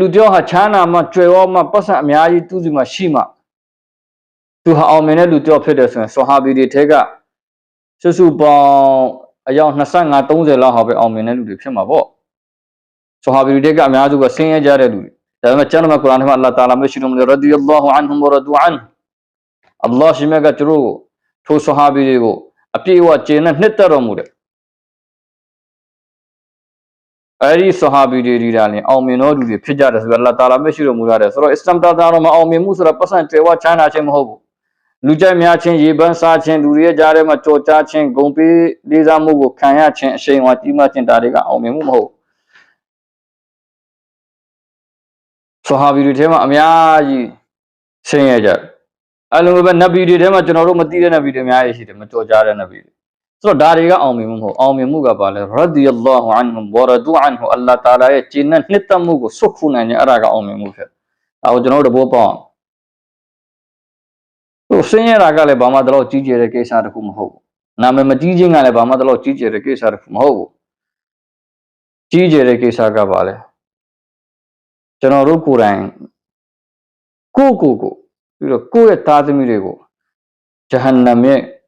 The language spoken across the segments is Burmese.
လူတယောက်ဟာချမ်းသာမှကြွယ်ဝမှပတ်စံအများကြီးသူ့စီမှာရှိမှသူဟာအောင်မြင်တဲ့လူတယောက်ဖြစ်တယ်ဆိုရင်ဆွဟာဘီတွေထဲကစုစုပေါင်းအယောက်25 30လောက်ဟာပဲအောင်မြင်တဲ့လူတွေဖြစ်မှာပေါ့ဆွဟာဘီတွေထဲကအများစုကဆင်းရဲကြတဲ့လူတွေဒါပေမဲ့ကျမ်းမှာကုရ်အာန်ထဲမှာအလ္လာဟ်တာလာမရှိလို့မလို့ရဒီယ ல்லா ဟူအန်ဟူဝရဒူအန်အလ္လာဟ်ရှိမြတ်ကသူတို့ကိုထိုဆွဟာဘီတွေကိုအပြည့်အဝကျေနပ်နှစ်သက်တော်မူတယ် အဲ့ဒီဆွဟာဘီတွေဒီတာလင်အောင်မြင်တော်သူတွေဖြစ်ကြတယ်ဆိုတော့အလ္လာဟ်တာလာမရှိလို့မူရတယ်ဆိုတော့အစ္စလမ်တာတာတော်မှာအောင်မြင်မှုဆိုတော့ပတ်စံကျွယ်ဝချမ်းသာခြင်းမဟုတ်ဘူးလူကြိုက်များခြင်းရေပန်းစားခြင်းလူတွေရဲ့ကြားထဲမှာကြော်ကြားခြင်းဂုံပေးလေးစားမှုကိုခံရခြင်းအရှိန်အဝါကြီးမားခြင်းဒါတွေကအောင်မြင်မှုမဟုတ်ဘူးဆွဟာဘီတွေထဲမှာအများကြီးဆင်းရဲကြတယ်အဲ့လိုပဲနဗီတွေထဲမှာကျွန်တော်တို့မသိတဲ့နဗီတွေအများကြီးရှိတယ်မကြော်ကြားတဲ့နဗီတွေ ဆိုတော့ဒါတွေကအောင်မြင်မှုမဟုတ်အောင်မြင်မှုကပါလဲရဒီယ ல்லா ဟူအန်ဟူဝရဒူအန်ဟူအလ္လာဟ်တာလာရဲ့ကျင့်တဲ့နှစ်သက်မှုကိုစွတ်ခုနိုင်ခြင်းအဲ့ဒါကအောင်မြင်မှုဖြစ်ဒါကိုကျွန်တော်တို့တဘောပေါအောင်သူဆင်းရဲတာကလည်းဘာမှတလို့ကြီးကျယ်တဲ့ကိစ္စတစ်ခုမဟုတ်ဘူးနာမည်မကြီးခြင်းကလည်းဘာမှတလို့ကြီးကျယ်တဲ့ကိစ္စတစ်ခုမဟုတ်ဘူးကြီးကျယ်တဲ့ကိစ္စကပါလဲကျွန်တော်တို့ကိုယ်တိုင်ကိုယ့်ကိုယ်ကိုပြီးတော့ကိုယ့်ရဲ့သားသမီးတွေကိုဂျဟန္နမ်ရဲ့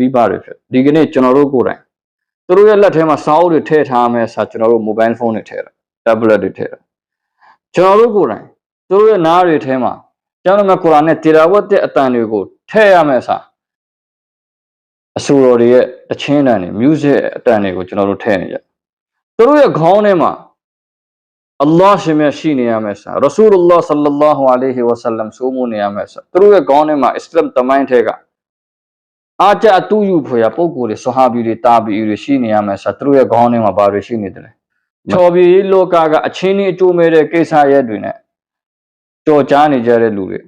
မိဘတွေဖြစ်ဒီကနေ့ကျွန်တော်တို့ကိုယ်တိုင်သူတို့ရဲ့လက်ထဲမှာစာအုပ်တွေထည့်ထားမယ်ဆိုကျွန်တော်တို့ mobile phone တွေထည့်တာ tablet တွေထည့်တာကျွန်တော်တို့ကိုယ်တိုင်သူတို့ရဲ့နားတွေထဲမှာကျွန်တော်တို့ကုရ်အာန်နဲ့တီရာဝတ်တဲ့အတန်တွေကိုထည့်ရမယ်ဆိုအဆူတော်တွေရဲ့တချင်းတန်တွေ music အတန်တွေကိုကျွန်တော်တို့ထည့်နေကြသူတို့ရဲ့ခေါင်းထဲမှာအလ္လာဟ်ရှင်မြတ်ရှိနေရမယ်ဆိုရဆူလလာဆလ္လာလာဟူအလိုင်ဟီဝါဆလမ်ဆိုမှုနေရမယ်ဆိုသူတို့ရဲ့ခေါင်းထဲမှာအစ္စလမ်တမိုင်းထဲက အာကြအတူယူဖွယ်ရပုံကိုယ်တွေဆဟာဘီတွေတာဘီတွေရှိနေရမယ်ဆိုသူတို့ရဲ့ခေါင်းထဲမှာဘာတွေရှိနေတယ်လဲချော်ဘီလောကကအချင်းကြီးအကျိုးမဲ့တဲ့ကိစ္စရဲ့တွေနဲ့ကြော်ကြားနေကြတဲ့လူတွေ